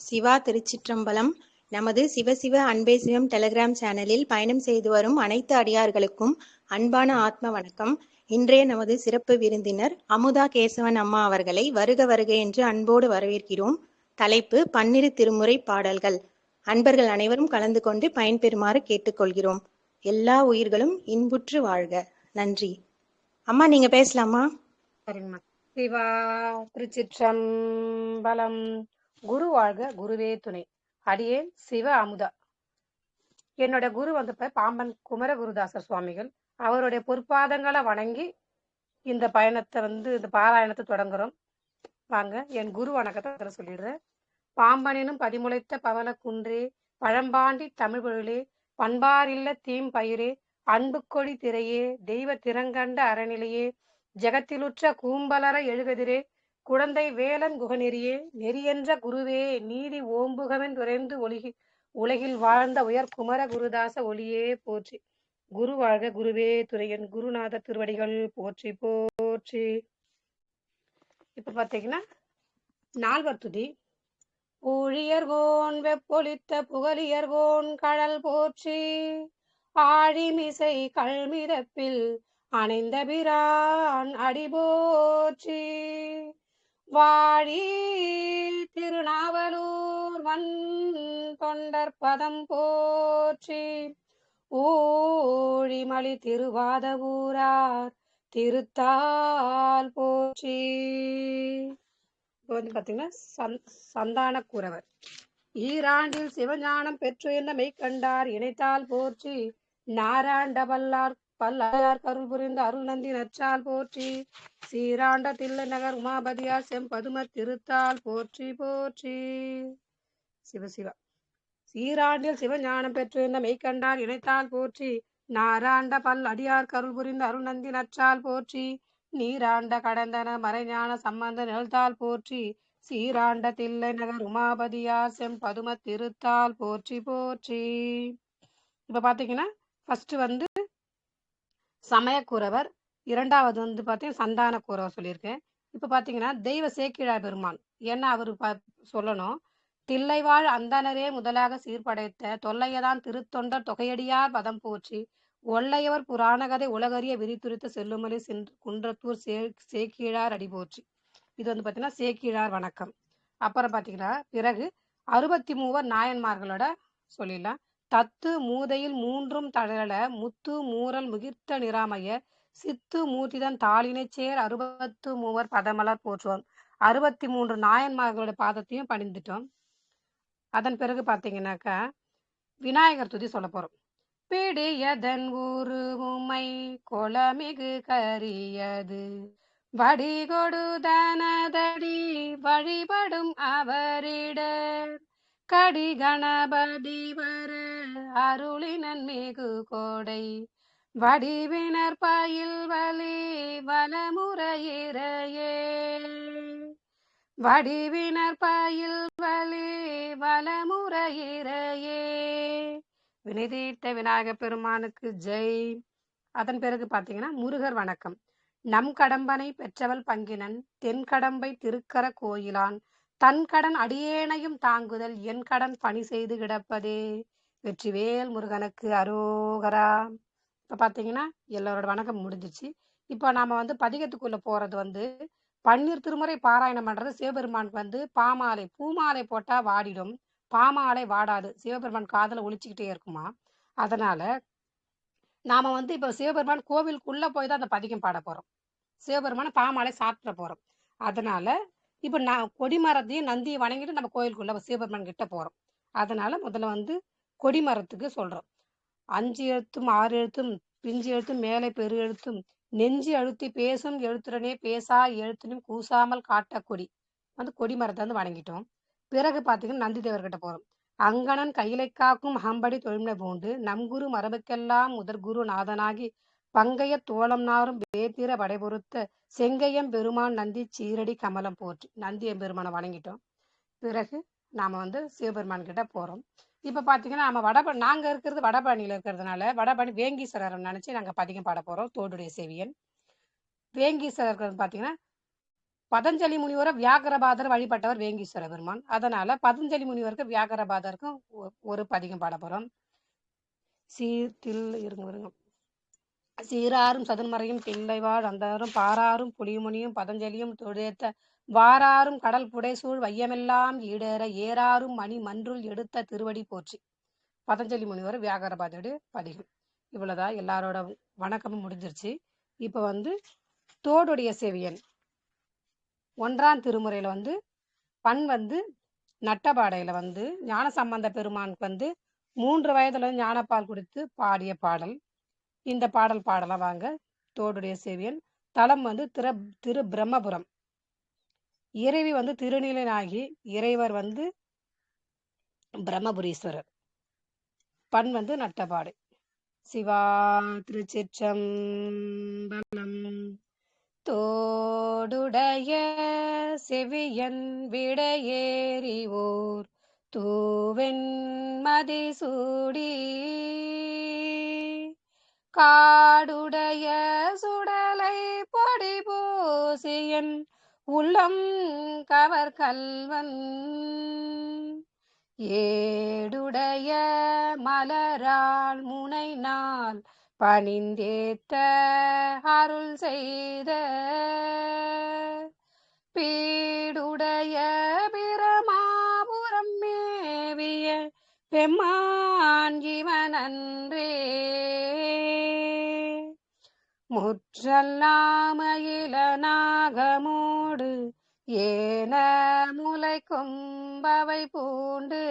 சிவா திருச்சிற்றம்பலம். நமது சிவசிவ அன்பே சிவம் டெலகிராம் சேனலில் பயணம் செய்து வரும் அனைத்து அடியார்களுக்கும் அன்பான ஆத்ம வணக்கம். இன்றைய நமது சிறப்பு விருந்தினர் அமுதா கேசவன் அம்மா அவர்களை வருக வருக என்று அன்போடு வரவேற்கிறோம். தலைப்பு பன்னிரு திருமுறை பாடல்கள். அன்பர்கள் அனைவரும் கலந்து கொண்டு பயன்பெறுமாறு கேட்டுக்கொள்கிறோம். எல்லா உயிர்களும் இன்புற்று வாழ்க. நன்றி. அம்மா நீங்க பேசலாமா? சரிங்கம்மா சிவா திருச்சிற்றம்பலம். குரு வாழ்க குருவே துணை. அடியேன் சிவ அமுதா. என்னோட குரு வந்தப்ப பாம்பன் குமர குருதாசர் சுவாமிகள் அவருடைய பொற்பாதங்களை வணங்கி இந்த பயணத்தை வந்து இந்த பாராயணத்தை தொடங்குறோம். வாங்க என் குரு வணக்கத்தை சொல்லிடுறேன். பாம்பனினும் பதிமுளைத்த பவள குன்றே பழம்பாண்டி தமிழ் பொருளே பண்பாரில்ல தீம் பயிரே கொடி திரையே தெய்வ திறங்கண்ட அறநிலையே ஜெகத்திலுற்ற கூம்பலர எழுகதிரே குழந்தை வேலன் குகநெறியே நெறியென்ற குருவே நீதி ஓம்புகவன் துறைந்து ஒளிகி உலகில் வாழ்ந்த உயர் குமர குருதாச ஒளியே போற்றி. குரு வாழ்க குருவே துறையன் குருநாத திருவடிகள் போற்றி போற்றி. இப்ப பாத்தீங்கன்னா நால்வர் துதி. ஊழியர்கோன் வெப்பொலித்த புகழியர்கோன் கடல் போற்றி. ஆழிமிசை கல்மிதப்பில் அணைந்த பிரான் அடிபோற்றி. வாழி திருநாவலூர் வன் தொண்டர் பதம் போற்றி. ஊழிமலி திருவாத ஊரார் திருத்தால் போற்றி. இப்போ வந்து பாத்தீங்கன்னா சந் சந்தான குறவர் ஈராண்டில் சிவஞானம் பெற்றுயர்ந்த மெய்கண்டார் இணைத்தால் போற்றி. நாராண்டவல்லார் பல்லார் கருள் புரிந்த அருள் நந்தி நற்றால் போற்றி. சீராண்ட தில்லை நகர் உமாபதியார் செம்பதும திருத்தால் போற்றி போற்றி. சிவசிவா சீராண்டில் சிவஞானம் பெற்றிருந்த மெய்கண்டார் இணைத்தால் போற்றி. நாராண்ட பல் அடியார் கருள் புரிந்த அருள் நந்தி நற்றால் போற்றி. நீராண்ட கடந்தன மறைஞான சம்பந்த நிகழ்த்தால் போற்றி. சீராண்ட தில்லை நகர் உமாபதியார் செம்பதும திருத்தால் போற்றி போற்றி. இப்ப பாத்தீங்கன்னா ஃபர்ஸ்ட் வந்து சமயக்குறவர். இரண்டாவது வந்து பார்த்தீங்கன்னா சந்தான கூறவர் சொல்லியிருக்கேன் இப்போ பார்த்தீங்கன்னா தெய்வ சேக்கிழா பெருமான். ஏன்னா அவர் ப சொல்லணும்? தில்லைவாழ் அந்தனரே முதலாக சீர்படைத்த தொல்லையதான் திருத்தொண்டர் தொகையடியார் பதம் போற்றி ஒல்லையவர் புராணகதை உலகறிய விரித்துரித்து செல்லுமலி சென்று குன்றத்தூர் சே சேக்கிழார் அடி போற்றி. இது வந்து பார்த்தீங்கன்னா சேக்கிழார் வணக்கம். அப்புறம் பார்த்தீங்கன்னா பிறகு அறுபத்தி மூவர் நாயன்மார்களோட சொல்லிடலாம். தத்து மூதையில் மூன்றும் தழல முத்து மூரல் முகிர்த்த நிராமைய சித்து மூர்த்திதன் தாளினை சேர் அறுபத்து மூவர் பதமலர் போற்றுவோம். அறுபத்தி மூன்று நாயன்மார்களோட பாதத்தையும் பணிந்துட்டோம் அதன் பிறகு பார்த்தீங்கன்னாக்கா விநாயகர் துதி சொல்ல போறோம். பிடியதன் ஊரு உமை குளமிகு கரியது வடிகொடுதனதடி வழிபடும் அவரிடர் கடி கணபதி வர அருளினன் மிகு கோடை. வடிவினர் பயில் வலி வலமுறையிறையே வடிவினர் பயில் வலி வலமுறையிறையே வினைதீட்ட விநாயக பெருமானுக்கு ஜெய். அதன் பிறகு பாத்தீங்கன்னா முருகர் வணக்கம். நம் கடம்பனை பெற்றவள் பங்கினன் தென்கடம்பை திருக்கர கோயிலான் தன் கடன் அடியேனையும் தாங்குதல் என் கடன் பணி செய்து கிடப்பதே. வெற்றிவேல் முருகனுக்கு அரோகரா. இப்ப பாத்தீங்கன்னா எல்லாரோட வணக்கம் முடிஞ்சிச்சு. இப்போ நாம வந்து பதிகத்துக்குள்ள போறது வந்து பன்னீர் திருமுறை பாராயணம் பண்றது சிவபெருமான் வந்து பாமாலை பூமாலை போட்டா வாடிடும். பாமாலை வாடாது. சிவபெருமான் காதல ஒழிச்சுக்கிட்டே இருக்குமா? அதனால நாம வந்து இப்ப சிவபெருமான் கோவிலுக்குள்ள போய் தான் அந்த பதிகம் பாட போறோம். சிவபெருமான பாமாலை சாப்பிட போறோம். அதனால இப்போ நான் கொடிமரத்தையும் நந்தியை வணங்கிட்டு நம்ம கோயிலுக்குள்ள சிவபெருமான் கிட்ட போறோம். அதனால முதல்ல வந்து கொடிமரத்துக்கு சொல்றோம். அஞ்சு எழுத்தும் ஆறு எழுத்தும் பிஞ்சு எழுத்தும் மேலே பெரு எழுத்தும் நெஞ்சு அழுத்தி பேசும் எழுத்துடனே பேசா எழுத்தினும் கூசாமல் காட்ட கொடி. வந்து கொடிமரத்தை வந்து வணங்கிட்டோம். பிறகு பாத்தீங்கன்னா நந்தி தேவர்கிட்ட போறோம். அங்கணன் கையிலை காக்கும் அகம்படி தொழில்மை பூண்டு நம்குரு மரபுக்கெல்லாம் முதற்குரு நாதனாகி பங்கைய தோளம் நாரும் வேத்திர படைபொருத்த செங்கையம் பெருமான் நந்தி சீரடி கமலம் போற்றி நந்தி எம்பெருமானை வணங்கிட்டோம். பிறகு நாம வந்து சிவபெருமான் கிட்ட போறோம். இப்ப பாத்தீங்கன்னா நம்ம வடப நாங்க இருக்கிறது வடபழனியில இருக்கிறதுனால வடபழனி வேங்கீஸ்வரர் நினைச்சு நாங்க பதிகம் பாட போறோம் தோடுடைய செவியன். வேங்கீஸ்வரர் இருக்கிறது பாத்தீங்கன்னா பதஞ்சலி முனிவரை வியாகரபாதர் வழிபட்டவர் வேங்கீஸ்வர பெருமான். அதனால பதஞ்சலி முனிவருக்கு வியாகரபாதருக்கும் ஒ- ஒரு பதிகம் பாட போறோம். சீர்தில் இருங்க இருங்க. சீராரும் சதுர்மறையும் தில்லைவாழ் அந்தரும் பாராரும் புலிமுனியும் பதஞ்சலியும் தொழுத்த வாராரும் கடல் புடைசூழ் வையமெல்லாம் ஈடேற ஏறாரும் மணி மன்றுள் எடுத்த திருவடி போற்றி. பதஞ்சலி முனிவர் வியாகரபாதோட பதிகம். இவ்வளோதான் எல்லாரோட வணக்கமும் முடிஞ்சிருச்சு. இப்போ வந்து தோடுடைய செவியன். ஒன்றாம் திருமுறையில் வந்து பண் வந்து நட்டபாடையில் வந்து ஞான சம்பந்த பெருமானுக்கு வந்து மூன்று வயதுல ஞானப்பால் குடித்து பாடிய பாடல். இந்த பாடல் பாடலாம் வாங்க. தோடுடைய செவியன் தலம் வந்து திரு திரு பிரம்மபுரம். இறைவி வந்து திருநீலனாகி இறைவர் வந்து பிரம்மபுரீஸ்வரர். பண் வந்து நட்டபாடு. சிவா திருச்சிற்றம்பலம். தோடுடைய செவியன் விடையேறி ஓர் தூவெண் மதிசூடி காடுடைய சுடலை பொடி பூசியன் உள்ளம் கவர் கல்வன். ஏடுடைய மலரால் முனை நாள் பணிந்தேத்த அருள் செய்த பீடுடைய பிரமாபுரம் மேவிய பெம்மான் இவனன்றே முற்றல்லாமயில நாகமோடு ஏன முலை கொம்பவை பூண்டு.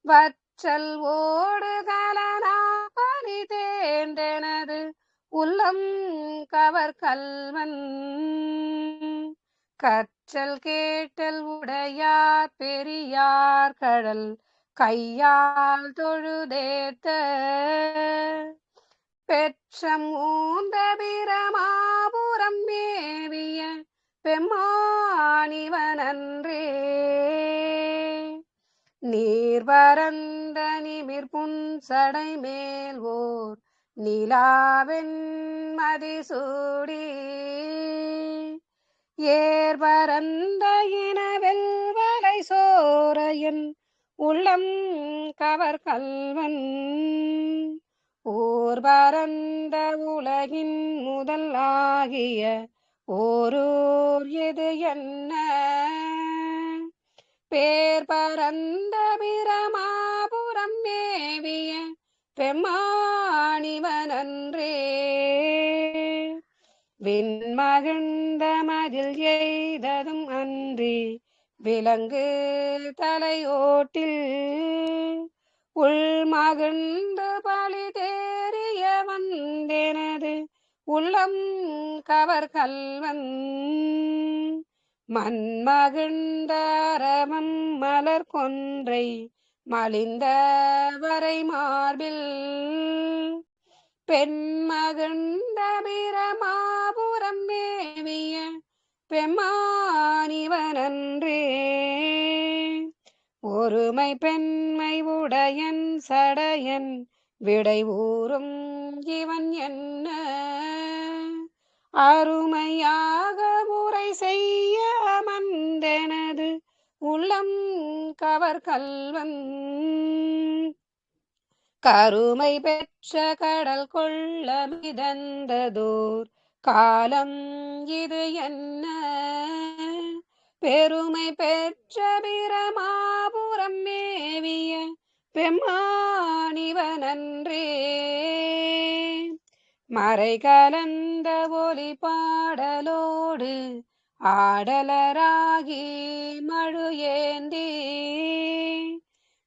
வற்றல் ஓடு கலனா பனி தேர்ந்தெனது உள்ளம் கவர் கல்வன். கற்றல் கேட்டல் உடையார் பெரியார் கடல் கையால் தொழுதேத்த. பெற்றம் ஊந்த பிரமாபுரம் மேவிய பெம்மானிவனன்றே. நீர் பரந்த நிமிர் மேல் ஓர் நிலாவின் மதிசூடி. ஏர்வரந்த பரந்த இனவெல் வலை சோரையன் உள்ளம் கவர் கல்வன். ஓர் பரந்த உலகின் முதல் ஆகிய ஓரூர் எது என்ன? பேர் பரந்த பிரமாபுரம் மேவிய பெம்மாணிவனன்றே விண்மகிழ்ந்த மதில் எய்ததும் அன்றி விலங்கு தலையோட்டில் உள்மகிழ்ந்து பழி தேறிய வந்தெனது உள்ளம் கவர் கல்வன். மண்மகிழ்ந்தாரமம் மலர் கொன்றை மலிந்த வரை மார்பில். பெண்மகிழ்ந்த பிரமாபுரம் மேவிய பெம்மானிவனன்றே ஒருமை பெண்மை உடையன் சடையன் விடை ஊறும் இவன் என்ன? அருமையாக முறை செய்ய அமர்ந்தெனது உள்ளம் கவர் கல்வன். கருமை பெற்ற கடல் கொள்ள மிதந்ததோர் காலம் இது என்ன? பெருமை பெற்ற பிரமாபுரம் மேவிய பெம்மானிவனன்றே மறை கலந்த ஒளி பாடலோடு ஆடலராகி மழு ஏந்தி.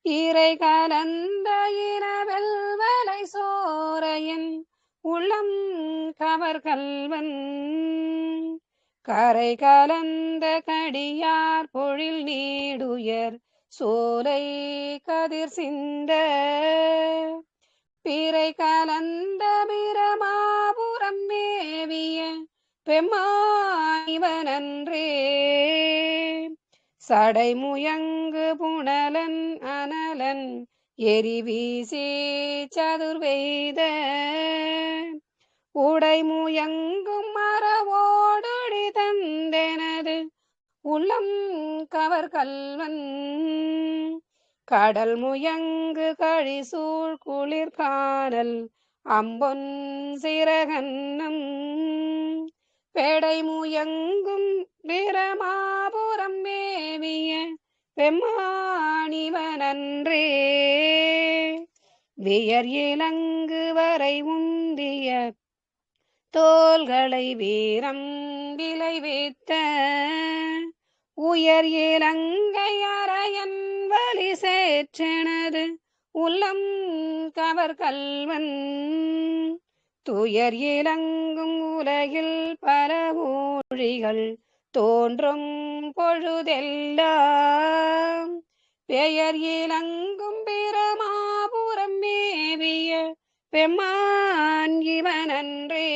இறை கலந்த இரவல் வலை சோரையன் உள்ளம் கவர் கல்வன். கரை கலந்த கடியார் பொழில் நீடுயர் சோலை கதிர் சிந்த. பிறை கலந்த பிரமாபுரம் மேவிய பெம்மாய்வனன்றே சடை முயங்கு புனலன் அனலன் எரி வீசி சதுர்வெய்த உடைமுயங்கும் மரவோடொடி தந்தெனது. உள்ளம் கவர் கல்வன். கடல் முயங்கு கழிசூழ் குளிர் காணல். அம்பொன் சிறகன்னம். பேடை முயங்கும் பிரமாபுரம் மேவிய பெம்மாணிவனன்றே வியர் இலங்கு வரை உந்திய தோள்களை வீரம் விளைவித்த உயர் இலங்கை அறையன் வழி சேற்றனது உள்ளம் கவர் கல்வன். துயர் இலங்கும் உலகில் பல ஊழிகள் தோன்றும் பொழுதெல்லாம். பெயர் இலங்கும் பிரமாபுரம் மேவிய பெம்மான் இவனன்றே.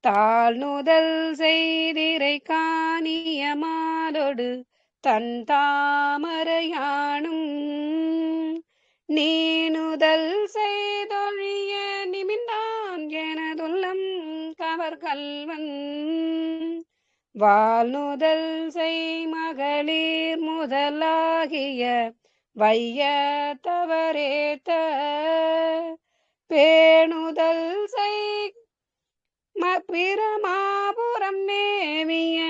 தாழ் நுதல் செய்திரை காணிய மாலொடு தன் தாமரையானும். நீனுதல் செய்தொழிய நிமிந்தான் எனதுள்ளம் கவர் கல்வன் வாழ்நுதல் செய் மகளிர் முதலாகிய வைய தவறேத்த பேணுதல் செய். பிரமாபுரம் மேவிய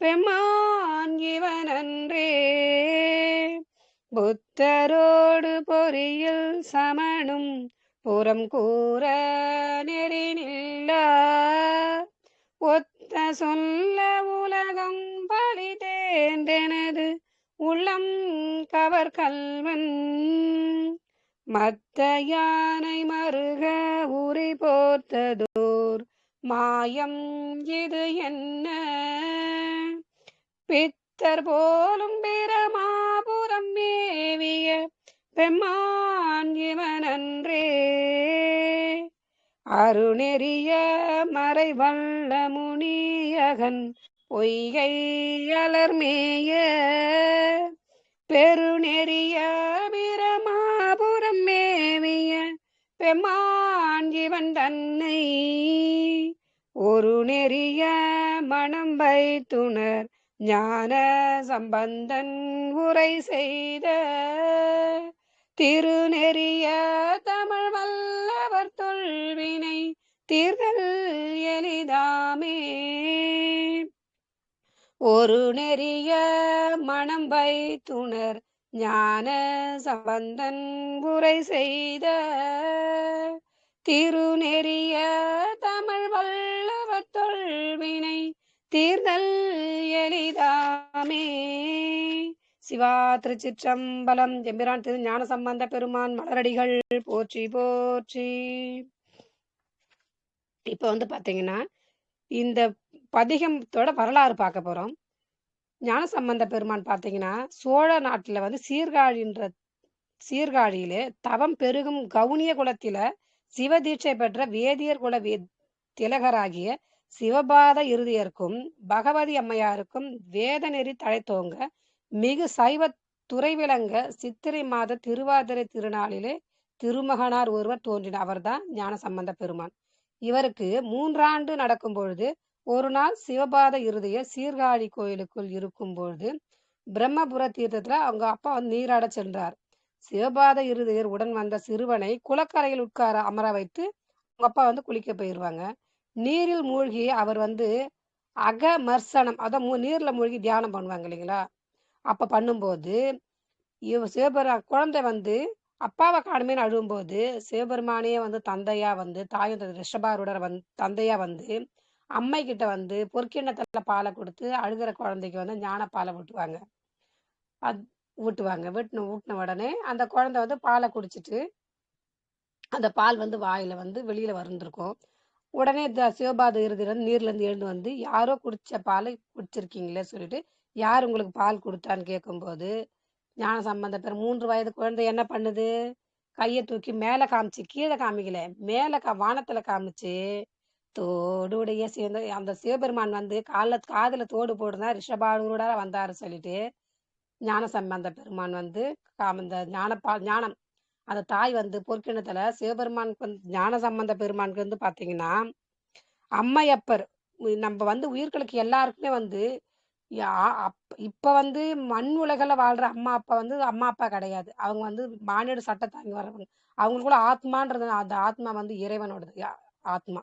பெம்மான் இவனன்றே. புத்தரோடு பொறியில் சமணும் புறம் கூற நெறினில்ல ஒத்த சொல்ல கவர் கல்வன். மத்த யானை மருக உரி போர்த்ததோர். மாயம் இது என்ன? பித்தர் போலும் பிரமாபுரம் மேவிய பெம்மான் இவனன்றே. அருணெறிய மறை வல்ல முனியகன் பொய்கை அலர்மேய. பெருநெறிய வீரமாபுரம் மேவிய பெம்மான் இவன் தன்னை. ஒரு நெறிய மனம் வைத்துணர் ஞான சம்பந்தன் உரை செய்த. திருநெறிய தமிழ் வல்லவர் தொல்வினை தீர்தல் எளிதாமே. ஒரு நெறிய வைத்துணர் ஞான சம்பந்தன் உரை செய்த திருநெறிய தமிழ் வல்லவர் தொல்வினை தீர்தல் எளிதாமே. சிவா திருச்சிற்றம்பலம் எம்பிரான் திரு ஞான சம்பந்த பெருமான் மலரடிகள் போற்றி போற்றி. இப்போ வந்து பாத்தீங்கன்னா இந்த பதிகத்தோட வரலாறு பார்க்க போறோம். ஞானசம்பந்த பெருமான் பார்த்தீங்கன்னா சோழ நாட்டில் வந்து சீர்காழின்ற சீர்காழியிலே தவம் பெருகும் கவுனிய குலத்தில சிவதீட்சை பெற்ற வேதியர் குல வே திலகராகிய சிவபாத இறுதியருக்கும் பகவதி அம்மையாருக்கும் வேத நெறி தழைத்தோங்க மிகு சைவ துறை விளங்க சித்திரை மாத திருவாதிரை திருநாளிலே திருமகனார் ஒருவர் தோன்றினார். அவர்தான் ஞானசம்பந்த பெருமான். இவருக்கு மூன்றாண்டு நடக்கும் பொழுது ஒரு நாள் சிவபாத இருதய சீர்காழி கோயிலுக்குள் இருக்கும்பொழுது பிரம்மபுர தீர்த்தத்துல அவங்க அப்பா வந்து நீராட சென்றார். சிவபாத இருதயர் உடன் வந்த சிறுவனை குளக்கரையில் உட்கார அமர வைத்து அவங்க அப்பா வந்து குளிக்க போயிருவாங்க. நீரில் மூழ்கி அவர் வந்து அகமர்சனம் அதான் மூ- நீர்ல மூழ்கி தியானம் பண்ணுவாங்க இல்லைங்களா? அப்ப பண்ணும்போது இவ குழந்தை வந்து அப்பாவை காணுமேன்னு அழும்போது சிவபெருமானே வந்து தந்தையா வந்து தாயும் தந்தை ரிஷபாருடர் வந்து தந்தையா வந்து அம்மை கிட்ட வந்து பொற்கிண்ணத்துல பாலை கொடுத்து அழுகிற குழந்தைக்கு வந்து ஞான பாலை ஊட்டுவாங்க. அது ஊட்டுவாங்க. வீட்டுன ஊட்டின உடனே அந்த குழந்தை வந்து பாலை குடிச்சிட்டு அந்த பால் வந்து வாயில வந்து வெளியில வந்திருக்கும் உடனே த- சிவபாத இறுதியில இருந்து நீர்ல இருந்து எழுந்து வந்து யாரோ குடிச்ச பாலை குடிச்சிருக்கீங்களே சொல்லிட்டு யார் உங்களுக்கு பால் கொடுத்தான்னு கேட்கும்போது ஞான சம்பந்த பேர் மூன்று வயது குழந்தை என்ன பண்ணுது? கையை தூக்கி மேலே காமிச்சு கீழே காமிக்கல. மேலே கா வானத்துல காமிச்சு தோடுடைய சேர்ந்து அந்த சிவபெருமான் வந்து கால காதுல தோடு போடுனா ரிஷபாலூரோட வந்தாரு சொல்லிட்டு ஞான சம்பந்த பெருமான் வந்து அந்த ஞானப்பா ஞானம் அந்த தாய் வந்து பொற்கிணத்துல சிவபெருமானுக்கு வந்து ஞான சம்பந்த பெருமானுக்கு வந்து பாத்தீங்கன்னா அம்மையப்பர் நம்ம வந்து உயிர்களுக்கு எல்லாருக்குமே வந்து யா- இப்ப வந்து மண் உலகில் வாழ்ற அம்மா அப்பா வந்து அம்மா அப்பா கிடையாது. அவங்க வந்து மானியோட சட்டை தாங்கி வரவங்க அவங்களுக்குள்ள ஆத்மான்றது அந்த ஆத்மா வந்து இறைவனோடது யா- ஆத்மா.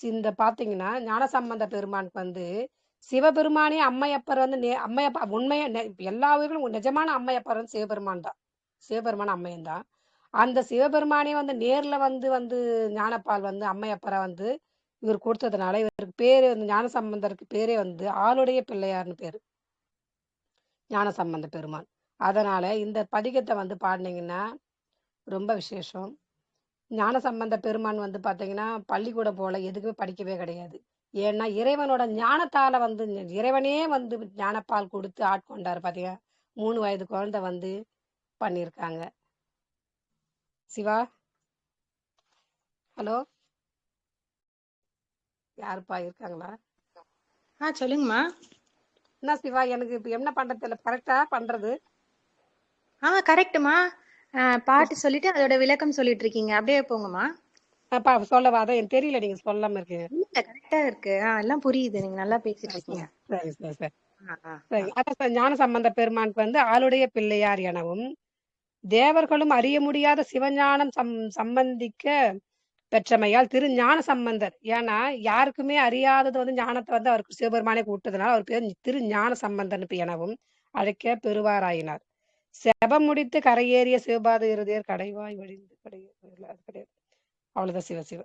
இந்த பாத்தீங்கன்னா ஞானசம்பந்த பெருமானுக்கு வந்து சிவபெருமானே அம்மையப்பர் வந்து நே- அம்மையப்பா உண்மையா நெ- எல்லா உயிர்களும் நிஜமான அம்மையப்பர் வந்து சிவபெருமான் தான். சிவபெருமான் அம்மையன் தான். அந்த சிவபெருமானே வந்து நேர்ல வந்து வந்து ஞானப்பால் வந்து அம்மையப்பரை வந்து இவர் கொடுத்ததுனால இவருக்கு பேர் வந்து ஞானசம்பந்தருக்கு பேரே வந்து ஆளுடைய பிள்ளையார்னு பேரு. ஞானசம்பந்த பெருமான். அதனால இந்த பதிகத்தை வந்து பாடினீங்கன்னா ரொம்ப விசேஷம். ஞானசம்பந்த பெருமான் வந்து பாத்தீங்கன்னா பள்ளிக்கூடம் போல எதுக்குமே படிக்கவே கிடையாது. ஏன்னா இறைவனோட ஞானத்தால வந்து இறைவனே வந்து ஞானப்பால் கொடுத்து ஆட்கொண்டாரு பாத்தீங்க மூணு வயது குழந்தை வந்து பண்ணியிருக்காங்க சிவா? ஹலோ? யாருப்பா இருக்காங்களா? ஆ சொல்லுங்கம்மா. என்ன சிவா எனக்கு இப்ப என்ன பண்றது? தெரியல கரெக்டா பண்றது? ஆ கரெக்ட்டுமா பாட்டு சொல்லிட்டு அதோட விளக்கம் சொல்லிட்டு இருக்கீங்க அப்படியே போங்கம்மா. அப்பா சொல்லவா? அதான் எனக்கு தெரியல நீங்க சொல்லாம இருக்கீங்க இல்ல கரெக்டா இருக்கு. எல்லாம் புரியுது. நீங்க நல்லா பேசிட்டு இருக்கீங்க சரி சரி சரி. ஆ, ஆ, சரி அதான் சார் ஞான சம்பந்த பெருமானுக்கு வந்து ஆளுடைய பிள்ளையார் எனவும் தேவர்களும் அறிய முடியாத சிவஞானம் சம் சம்பந்திக்க பெற்றமையால் திரு ஞான சம்பந்தர் ஏன்னா யாருக்குமே அறியாதது வந்து ஞானத்தை வந்து அவருக்கு சிவபெருமானே கூட்டதுனால அவர் பேர் திரு ஞான சம்பந்தன் எனவும் அழைக்க பெறுவாராயினார். செபம் முடித்து கரையேறிய சிவபாத இருதயர் கடைவாய் வழிந்து கடை இல்ல, அது கிடையாது. அவ்வளவுதான் சிவ சிவ.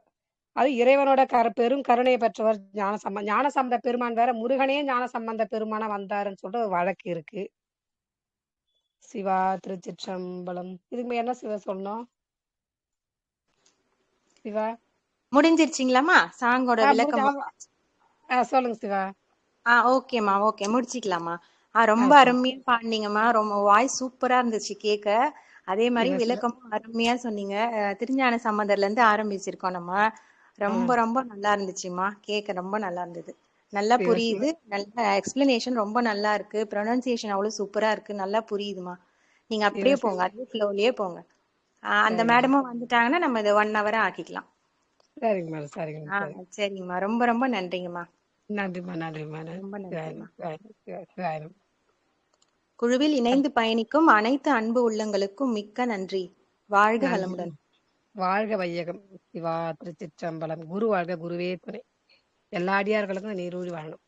அது இறைவனோட கர பெரும் கருணையை பெற்றவர் ஞான சம்பந்த ஞான சம்பந்த பெருமான் வேற முருகனே ஞான சம்பந்த பெருமானா வந்தாருன்னு சொல்லிட்டு ஒரு வழக்கு இருக்கு. சிவா திருச்சிற்றம்பலம். இதுக்கு என்ன சிவா சொல்லணும்? சிவா? முடிஞ்சிருச்சுங்களாம்மா? சாங்கோட விளக்கம் சொல்லுங்க சிவா. ஆ ஓகேம்மா ஓகே. முடிச்சிக்கலாமா ரொம்ப. அருமையா பாடினீங்கம்மா ரொம்ப வாய்ஸ் சூப்பரா இருந்துச்சு கேட்க அதே மாதிரி. விளக்கமும் அருமையா சொன்னீங்க. திருஞான சம்பந்தர்ல இருந்து ஆரம்பிச்சிருக்கோம் நம்ம. ரொம்ப ரொம்ப நல்லா இருந்துச்சுமா கேட்க ரொம்ப நல்லா இருந்தது. நல்லா புரியுது. நல்ல எக்ஸ்பிளனேஷன் ரொம்ப நல்லா இருக்கு. ப்ரொனன்சியேஷன் அவ்வளவு சூப்பரா இருக்கு. நல்லா புரியுதுமா நீங்க அப்படியே போங்க. அதே ஃப்ளோலயே போங்க. அந்த. மேடமும் வந்துட்டாங்கன்னா நம்ம இதை ஒன் ஹவரா ஆக்கிக்கலாம். சரிங்க மேடம் சரிங்க ஆ சரி. சரிங்கம்மா. ரொம்ப ரொம்ப நன்றிங்கம்மா. நன்றிம்மா நன்றிம்மா ரொம்ப நன்றி நன்றிம்மா. குழுவில் இணைந்து பயணிக்கும் அனைத்து அன்பு உள்ளங்களுக்கும் மிக்க நன்றி. வாழ்க வளமுடன். வாழ்க வையகம். சிவா திருச்சிற்றம்பலம். குரு வாழ்க குருவே துணை. எல்லா அடியார்களுக்கும் நீரூழி வாழணும்.